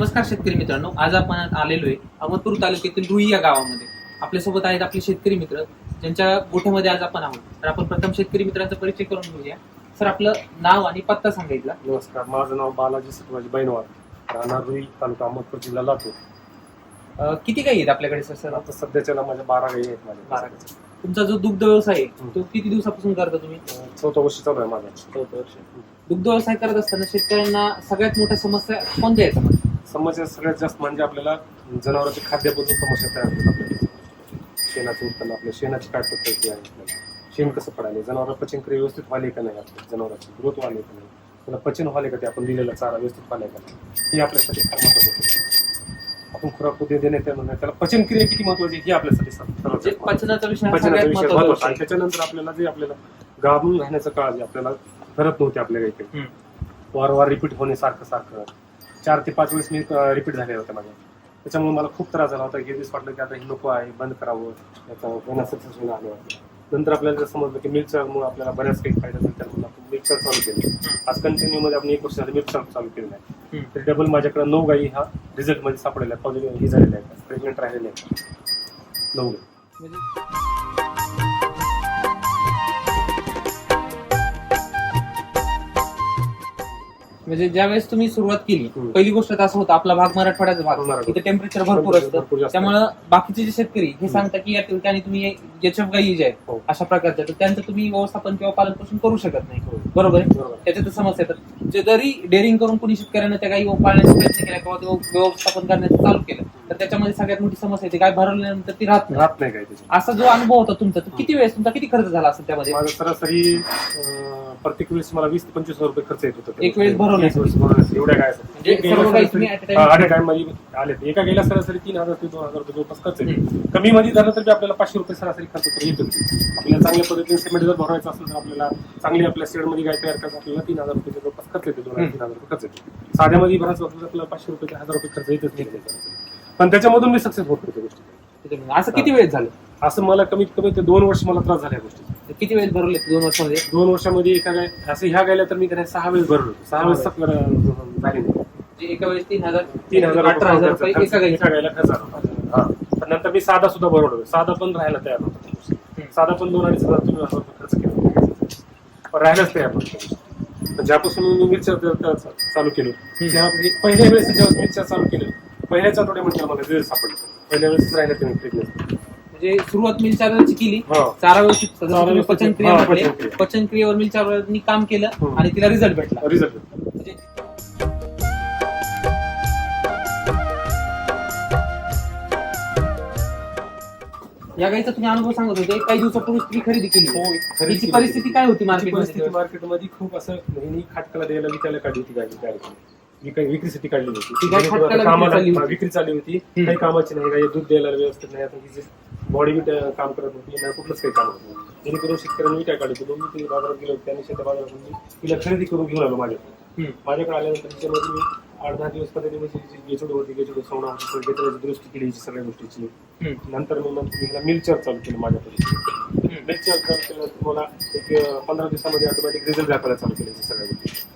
नमस्कार शेतकरी मित्रांनो आज आपण आलेलो आहे अहमदपूर तालुक्यातील रुई या गावामध्ये. आपल्यासोबत आहेत आपले शेतकरी मित्र ज्यांच्या गोठ्यामध्ये आज आपण आहोत. तर आपण प्रथम शेतकरी मित्रांचा परिचय करून घेऊया. सर आपलं नाव आणि पत्ता सांगायचा नमस्कार माझं नाव बालाजी सटवाजी बैनवाड राहणार रुई तालुका अहमदपूर जिल्हा लातूर. किती काही आहेत आपल्याकडे सर? सर आता सध्याच्याला माझ्या बारा गाई आहेत माझ्या बारा तुमचा जो दुग्ध व्यवसाय आहे. तो किती दिवसापासून करता तुम्ही? चौथं वर्ष चालू आहे माझा. चौथं वर्ष. दुग्ध व्यवसाय करत असताना शेतकऱ्यांना सगळ्यात मोठ्या समस्या कोणत्या आहेत? समस्या? सगळ्यात जास्त म्हणजे आपल्याला जनावरांची खाद्यापासून समस्या तयार होतात आपल्याला शेणाचं उत्पन्न आपल्या शेणाची काय पद्धती आहे आपल्याला शेण कसं पडायला जनावर पचनक्रिया व्यवस्थित व्हायला का नाही आपल्या जनावरांची ग्रोथ व्हायला का नाही त्याला पचन व्हायला का ते आपण दिलेला चारा व्यवस्थित व्हायला का नाही हे आपल्यासाठी फार महत्वाचं. आपण खुराक उद्या देण्यात त्याला पचनक्रिया किती महत्वाची हे आपल्यासाठी सर्वात म्हणजे. पचनाचा विषय महत्त्वाचा आणि. त्याच्यानंतर आपल्याला जे आपल्याला गाभून राहण्याचं काळ जे आपल्याला करत नव्हते आपल्या काही. वारंवार रिपीट होणे सारखं सारखं चार ते पाच वेळेस मी रिपीट झाले होते माझ्या त्याच्यामुळे मला खूप त्रास झाला होता. दिवस वाटलं की आता हे नको आहे बंद करावं. याचा सक्सेस होणं आलं नंतर आपल्याला जर समजलं की मिल्कमुळे आपल्याला बऱ्याच काही फायदा मिळतात म्हणून आपण मिल्कचर चालू केलं. आज कंटिन्यू मध्ये आपण एक वर्ष झालं मिल्कचर चालू केलेलं आहे. तर डबल माझ्याकडे नऊ गाई हा रिझल्टमध्ये सापडलेला आहे पॉझिटिव्ह हे झालेले आहेत. प्रेग्नेंट राहिलेले आहेत. नऊ गाई. म्हणजे ज्यावेळेस तुम्ही सुरुवात केली हम्म. पहिली गोष्ट तर असं होतं आपला भाग मराठवाड्याचा भाग मराठवाडा. इथे टेम्परेचर भरपूर असतं भरपूर जास्त त्यामुळं बाकीचे जे शेतकरी हे सांगतात की या ठिकाणी तुम्ही याच्या गायी जे आहेत हो. अशा प्रकारच्या तर त्यांचं तुम्ही व्यवस्थापन किंवा पालन पोषण करू शकत नाही हो. बरोबर आहे बरोबर त्याच्यात समस्या येतात जरी डेअरिंग करून कोणी शेतकऱ्यानं त्या गायी पाळण्याचा प्रयत्न केला किंवा ते व्यवस्थापन करण्याचं चालू केलं तर त्याच्यामध्ये सगळ्यात मोठी समस्या येते गाय भरवल्यानंतर ती राहत नाही. राहत नाही काय असा जो अनुभव होता तुमचा तो किती वेळेस तुमचा किती खर्च झाला असेल त्यामध्ये? माझा सरासरी अं, प्रत्येक वेळेस मला वीस ते पंचवीस हजार रुपये खर्च येत होता एक वेळेस भरवण्यासाठी. एक वेळेस भरवण्यासाठी. एवढ्या काय म्हणजे सर्व काही तुम्ही at a time- टाइममध्ये आले. एका गेल्या सरासरी तीन हजार ते दोन हजार रुपये जवळपास खर्च येतो कमी मध्ये झालं तर बी आपल्याला पाचशे रुपये सरासरी खर्च तर येतो आपल्याला चांगल्या पद्धतीने सिमेंट जर भरवायचं असेल तर आपल्याला चांगली आपल्या शेडमध्ये गाय तयार करायचं आपल्याला तीन हजार रुपये जवळपास खर्च येतो दोन हजार तीन हजार रुपये खर्च येतो साध्यामध्ये असेल तर आपल्याला पाचशे रुपये ते हजार रुपये खर्च येतच नाही. पण त्याच्यामधून मी सक्सेस होत होतो गोष्टी. असं किती वेळेस झालं असं मला कमीत कमी ते दोन वर्ष मला त्रास झाला या गोष्टी किती वेळेस भरवले दोन वर्षामध्ये दोन वर्षामध्ये एका गाय असं ह्या गायला तर मी त्याने सहा वेळेस भरलो होतो. सहा वेळेस झाली नाही म्हणजे एका वेळेस तीन हजार तीन हजार अठरा हजार रुपये खर्च- एका गायीला. खर्च होता. हा. नंतर मी साधा सुद्धा भरवलो साधा पण राहायला तयार नव्हता साधा पण दोन अडीच हजार तुम्ही खर्च केला पण राहायलाच तयार पण ज्यापासून मी मिरच्या चालू केलं त्या पहिल्या वेळेस जेव्हा मिरच्या चालू केलं पहिल्याच आठवड्यामध्ये मला रिझल्ट सापडले. पहिल्या वेळेस राहिलं ते प्रेग्नेंट म्हणजे सुरुवात मिल चार्जरची केली चारा व्यवस्थित व्यवस्थित- पचनक्रिया. पचनक्रियेवर मिल चार्जरनी काम केलं. आणि तिला रिझल्ट भेटला. रिझल्ट या गाईचा तुम्ही अनुभव सांगत होते काही दिवसापूर्वी तुम्ही खरेदी केली. खरेदी तिची. परिस्थिती काय होती परिस्थिती मार्केटमध्ये मार्केटमध्ये खूप असं नेहमी खाटकाला द्यायला विकायला काढली होती गाडी विक्रीसाठी काढली होती. कामाला विक्री चालली होती. हा. काही कामाची नाही काही दूध द्यायला व्यवस्थित नाही. आता तिचे बॉडी बीट काम करत होती नाही कुठलंच काही काम होत नाही. जेणेकरून शेतकऱ्यांनी विकाय काढली होती. मी ते बाजारात गेलो त्यांनी शेता बाजारात तिला खरेदी करून घेऊन आलो माझ्याकडे. माझ्याकडे आल्यानंतर त्याच्यामध्ये मी दहा दिवस म्हणजे जी गेचोड होती गेचोड सोडा होती दुरुस्ती केली हिची सगळ्या गोष्टीची. नंतर मग नंतर मी मिल्चर चालू केलं माझ्याकडे हम्म. मिल्चर चालू केलं तुम्हाला एक पंधरा दिवसामध्ये ऑटोमॅटिक रिझल्ट दाखवायला चालू केले सगळ्या गोष्टी.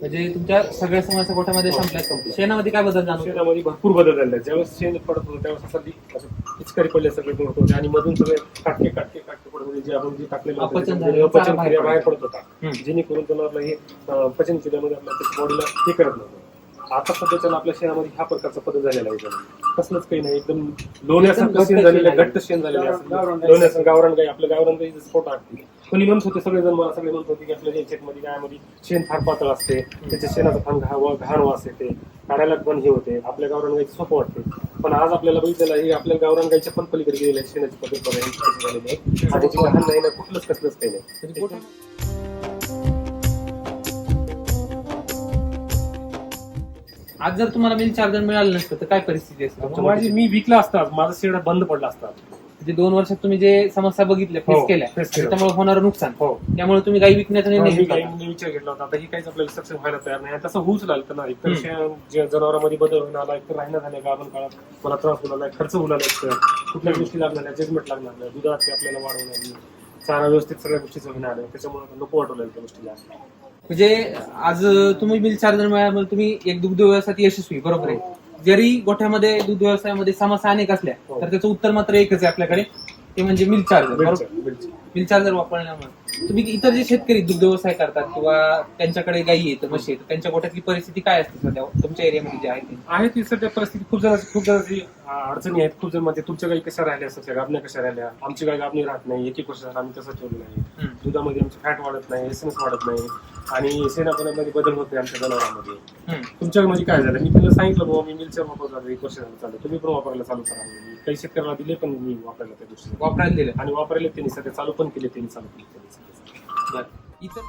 म्हणजे तुमच्या सगळ्या समस्या गोठ्यामध्ये हो, संपल्या. शेणामध्ये काय बदल जाणवतो शेतामध्ये भरपूर बदल झाले. ज्यावेळेस शेण पडत होतं त्यावेळेस असं पिचकारी पडले सगळे आणि मधून सगळे काटके काटके काटके होते जे आपण जे टाकलेलं होतं अपचन त्याच्यामध्ये झालेलं अपचन चारा क्रिया बाहेर बाहेर पडत होता. जेणेकरून जनावरला हे अं, पचन क्रियामध्ये आपल्या बॉडीला हे करत नव्हतं. आता सध्याच्या आपल्या शेणामध्ये ह्या प्रकारचा बदल झालेला आहे. कसलंच काही नाही एकदम लोण्यासारखं शेण झालेलं आहे. घट्ट शेण झालेलं आहे लोण्यासारखं गावरान गाई आपल्या गावरान स्फोट असते कोणी म्हणत होते सगळेजण मला सगळे म्हणत होते की आपल्या याच्यामध्ये गायमध्ये शेण फार पातळ असते. त्याच्या शेणाचा फार घा- घाण वास येते. काढायला पण हे होते. आपल्या गावरान गाईचं सोपं वाटते. पण आज आपल्याला बघितलेलं हे आपल्या गावरान गाईच्या पण पलीकडे गेलेलं आहे शेणाची पद्धत झालेली आहे. आणि घाण नाही ना कुठलंच कसलंच काही नाही. आज जर तुम्हाला मिल चार्जर मिळालं नसतं तर काय परिस्थिती असते? तर माझी मी विकला असता माझा शेड बंद पडला असता. म्हणजे दोन वर्षात तुम्ही जे समस्या बघितल्या फेस हो, केल्या face केल्या. त्यामुळे होणारं नुकसान. हो. त्यामुळे तुम्ही गाई विकण्याचा निर्णय मी घेतला काही होता. विचार घेतला होता आता ही काहीच आपल्याला सक्सेस व्हायला तयार नाही. आणि तसं होऊच लागलं ना. एकतर हम्म. शे- जे जनावरांमध्ये बदल होऊन आला एकतर राहणं झाल्या गाभण काळात मला त्रास होऊ लागला खर्च होऊ लागला एकतर कुठल्या गोष्टी लागणार नाही जजमेंट लागणार नाही दुधाची आपल्याला वाढ होणार नाही चारा व्यवस्थित सगळ्या गोष्टीचं होणार आहे त्याच्यामुळे नको वाटू लागलं त्या गोष्टीला. म्हणजे आज तुम्ही मिल चार्जर मिळाल्यामुळे तुम्ही एक दुग्ध व्यवसायात यशस्वी बरोबर आहे. जरी गोठ्यामध्ये दूध व्यवसायामध्ये समस्या अनेक असल्या हो. तर त्याचं उत्तर मात्र एकच आहे आपल्याकडे. ते म्हणजे मिल्क चार्जर बिलचं. मिल्क चार्जर वापरण्यामुळे तुम्ही इतर जे शेतकरी दुग्ध व्यवसाय करतात किंवा त्यांच्याकडे गायी आहेत म्हशी आहेत त्यांच्या गोठ्यातली परिस्थिती काय असते सध्या? तुमच्या एरियामध्ये जे आहे ते. आहे ती सध्या परिस्थिती खूप जणांची खूप जणांची अडचणी आहेत खूप जण म्हणजे तुमच्या गाई कशा राहिल्या सध्या गाबण्या कशा राहिल्या? आमची गाय गाबणी राहत नाही एक एक वर्ष झालं आम्ही तसं ठेवलं नाही. दुधामध्ये आमची फॅट वाढत नाही एसएनएस वाढत नाही. आणि सेनापणामध्ये बदल होत नाही आमच्या जनावरांमध्ये. तुमच्या म्हणजे काय झालं? मी त्यांना सांगितलं बाबा मी मिलच्या वापर झालं एक वर्ष झालं चालू तुम्ही पण वापरायला चालू करा. काही शेतकऱ्याला दिले पण मी वापरायला त्या गोष्टी वापरायला दिलं. आणि वापरले त्यांनी सध्या चालू पण केले त्यांनी चालू केले त्यांनी. इतर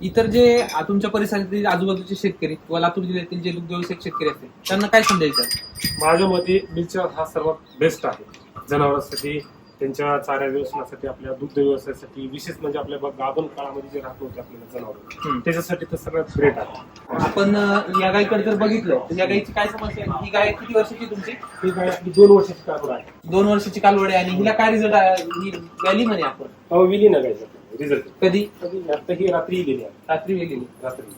इतर जे तुमच्या परिसरातील आजूबाजूचे शेतकरी किंवा लातूर जिल्ह्यातील जे दुग्ध व्यवसायिक शेतकरी असतील त्यांना काय संदेश आहे माझ्या मते मिलचा हा सर्वात बेस्ट आहे. जनावरांसाठी त्यांच्या चाऱ्या व्यवसायासाठी आपल्या दुग्ध व्यवसायासाठी विशेष म्हणजे आपल्या गाभण काळामध्ये जे राहत नव्हते आपल्याला जनावर. त्याच्यासाठी तर सगळ्यात ग्रेट आहे. आपण या गायीकडे जर बघितलं तर या गायीची काय समस्या आहे? ही गाय किती वर्षाची तुमची? ही गाय आपली दोन वर्षाची काकड आहे. दोन वर्षाची कालवड आहे आणि हिला काय रिझल्ट ही व्हॅली म्हणे आपण. विली ना गायचं रिझल्ट कधी कधी? आता ही रात्री गेली आहे. रात्री वेलेली रात्री.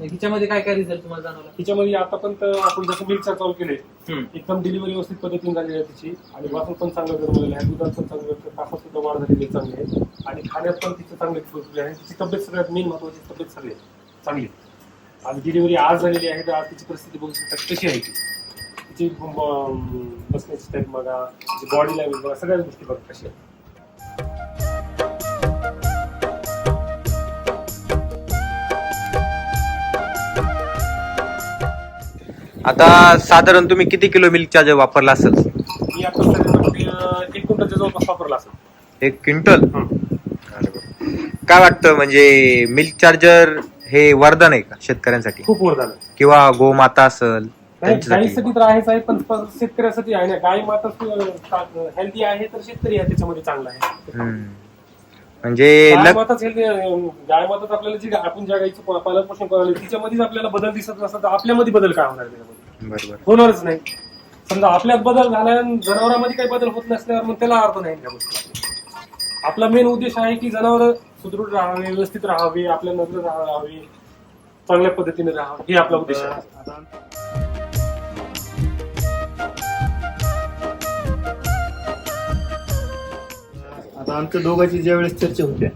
हिच्यामध्ये काय काय रिझल्ट तुम्हाला जाणवला? तिच्यामध्ये पण तर आपण जसं मिल्कचा चालू केले हम्म. एकदम डिलिव्हरी व्यवस्थित पद्धतीने झालेली आहे तिची. आणि वासून पण चांगलं जन्मलेलं आहे. दुधात पण चांगलं तापात सुद्धा वाढ झालेली आहे चांगली आहे. आणि खाण्यात पण तिचं चांगले आहे. तिची तब्येत सगळ्यात मेन महत्वाची तब्येत सगळी आहे. चांगली आणि डिलिव्हरी आज झालेली आहे. तर आज तिची परिस्थिती बघू शकता कशी आहे ती. तिची अं, बसण्याची टाईप बघा तिची बॉडी लँग्वेज बघा सगळ्याच गोष्टी बघा कशी आहे आता साधारण तुम्ही किती किलो मिल्क चार्जर वापरला असेल? मी आता सध्या अं, एक क्विंटलच्या जवळपास वापरला असेल. एक क्विंटल. काय वाटतं म्हणजे मिल्क चार्जर हे वरदान आहे का शेतकऱ्यांसाठी? खूप वर झालं किंवा गोमाता असेल नाही, त्यांच्यासाठी? गाईसाठी तर आहेच आहे पण पण शेतकऱ्यासाठी आहे ना. गाय माता हेल्दी आहे तर शेतकरी आहे त्याच्यामध्ये चांगला आहे. हम्म. म्हणजे गाय लग माताच हेल्दी गाय माताच आपल्याला जी आपण ज्या प- पालन पोषण करायला तिच्यामध्येच आपल्याला बदल दिसत नसतात तर आपल्यामध्ये बदल काय होणार त्याच्यामध्ये? बरोबर. होणारच नाही. समजा आपल्यात बदल झाला आणि जनावरांमध्ये काही बदल होत नसल्यावर मग त्याला अर्थ नाही त्या. आपला मेन उद्देश आहे की जनावर सुदृढ राहावे व्यवस्थित राहावे आपल्या नजर राहावे चांगल्या पद्धतीने राहावे हे आपला उद्देश आहे. आता आमच्या दोघांची ज्या वेळेस चर्चा होत्या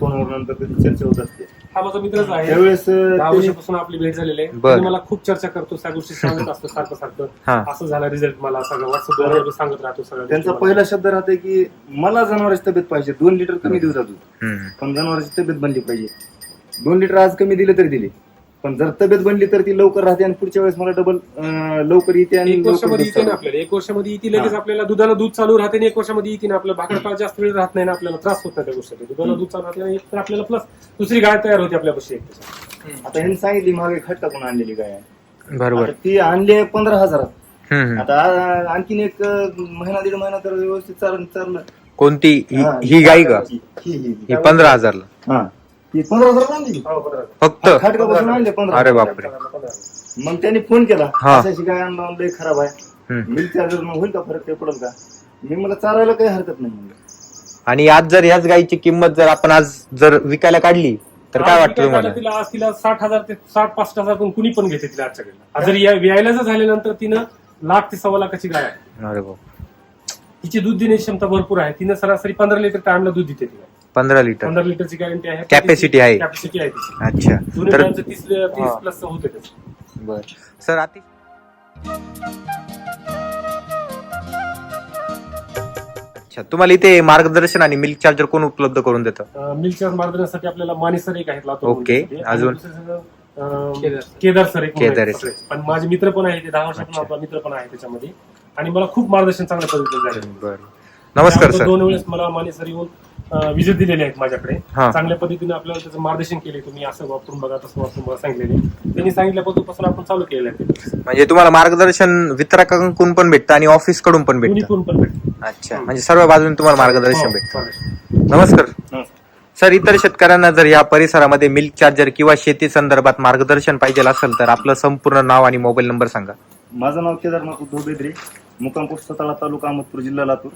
फोनवर नंतर चर्चा होत असते. हा माझा मित्रच आहे. त्यावेळेस दहा वर्षापासून आपली भेट झालेली आहे. मला खूप चर्चा करतो त्या गोष्टी सांगत असतो सारखं. सारखं. असं झाला रिझल्ट मला सगळं व्हॉट्सअपद्वारे सांगत राहतो सगळं त्यांचा पहिला शब्द राहते की मला जनावरांची तब्येत पाहिजे दोन लिटर कमी दिवसात. पण जनावरांची तब्येत बनली पाहिजे. दोन लिटर आज कमी दिले तरी दिले. पण जर तब्येत बनली तर ती लवकर राहते आणि पुढच्या वेळेस मला डबल लवकर येते आणि एक लवकर वर्षामध्ये येते ना. आपल्याला एक वर्षामध्ये येते लगेच. आपल्याला दुधाला दूध चालू राहते आणि एक वर्षामध्ये येते ना आपल्याला भाकड काळ जास्त वेळ राहत नाही ना आपल्याला त्रास होत नाही त्या गोष्टी दुधाला दूध चालू राहते तर आपल्याला प्लस दुसरी गाय तयार होते आपल्यापाशी एक. आता ह्यांनी सांगितली मागे खट टाकून आणलेली गाय आहे. बरोबर ती आणली आहे पंधरा हजारात. आता आ- आणखीन एक महिना दीड महिना तर व्यवस्थित चाललं चाललं कोणती ही गाई का ही ही ही. ही पंधरा हजारला हा ती पंधरा हजार आणली हो. फक्त? खाटकापासून आणले पंधरा अरे हजार. बापरे. पंधरा. मग त्यांनी फोन केला. हा. अशाशी काय आणला लय खराब आहे. हम्म. मिल्क चार्जर होईल का फरक? ते पडेल का? मी मला चारायला काही हरकत नाही म्हणलं. आणि आज जर ह्याच गाईची किंमत जर आपण आज जर विकायला काढली तर काय वाटतं तुम्हाला? तिला आज तिला साठ हजार ते साठ पासष्ट हजार पण कुणी पण घेते तिला आजच्याकडे आज जर या- व्यायला जर झाल्यानंतर तिनं लाख ते सव्वा लाखाची गाय आहे. अरे बाप. तिची दूध देण्याची क्षमता भरपूर आहे. तिनं सरासरी पंधरा लिटर टाइमला दूध देते तिला. पंधरा लिटर पंधरा लिटरची गॅरंटी आहे Capacity आहे. कॅपॅसिटी आहे अच्छा तर तीस तीस हा. प्लस होते त्याचं बर सर अति अच्छा तुम्हाला इथे मार्गदर्शन आणि मिल्क चार्जर कोण उपलब्ध करून देतं मिल्कच्या मार्गदर्शनासाठी आपल्याला माने सर एक आहेत लातूर ओके. मध्ये. आणि अजून? दुसरे सगळं, अं, केदार. केदार सर एक केदार आहेत. पण माझे मित्र पण आहे ते दहा वर्षापासून अच्छा. आपला मित्र पण आहे त्याच्यामध्ये आणि मला खूप मार्गदर्शन चांगल्या पद्धतीने झाले बर नमस्कार त्यानंतर सर दोन वेळेस मला माने सर येऊन विजिट दिलेले आहेत माझ्याकडे हा. चांगल्या पद्धतीने आपल्याला त्याचं मार्गदर्शन केले तुम्ही असं वापरून बघा तसं वापरून बघा सांगितलेले त्यांनी सांगितल्यापासून आपण चालू केलेलं आहे ते. म्हणजे तुम्हाला मार्गदर्शन वितरकाकडून पण भेटतं आणि ऑफिसकडून पण भेटतं कोण पण. अच्छा म्हणजे सर्व बाजूने तुम्हाला मार्गदर्शन हो, भेटतं चालेल. नमस्कार नमस्कार. सर इतर शेतकऱ्यांना जर या परिसरामध्ये मिल्क चार्जर किंवा शेती संदर्भात मार्गदर्शन पाहिजे असेल तर आपलं संपूर्ण नाव आणि मोबाईल नंबर सांगा माझं नाव केदारनाथ उद्धव बेद्रे मुक्काम पोस्ट सताळा तालुका अहमदपूर जिल्हा लातूर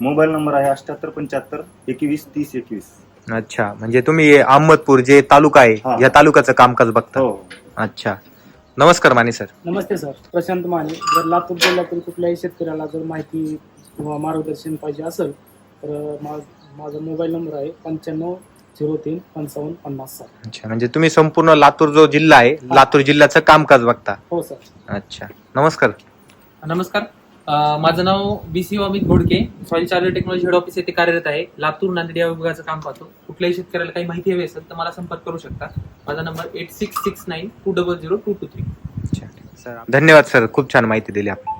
मोबाईल नंबर आहे अठ्याहत्तर पंच्याहत्तर एकवीस तीस एकवीस. अच्छा म्हणजे तुम्ही अहमदपूर जे तालुका आहे हा. या तालुक्याचं कामकाज बघता. हो. अच्छा. नमस्कार माने सर. नमस्ते सर. प्रशांत माने. जर लातूर जिल्ह्यातील कुठल्याही शेतकऱ्याला जर माहिती किंवा मार्गदर्शन पाहिजे असेल तर मा माझा मोबाईल नंबर आहे पंच्याण्णव झिरो तीन पंचावन्न पन्नास सात अच्छा म्हणजे तुम्ही संपूर्ण लातूर जो जिल्हा आहे लातूर जिल्ह्याचं कामकाज बघता. हो सर. अच्छा. नमस्कार. नमस्कार. माझं नाव B C Amit Ghodke. Soil charger technology head office येथे कार्यरत आहे. लातूर नांदेड या विभागाचं काम पाहतो. कुठल्याही शेतकऱ्याला काही माहिती हवी असेल तर मला संपर्क करू शकता. माझा number eight six six nine two double zero two two three धन्यवाद सर. खूप छान माहिती दिली आपण.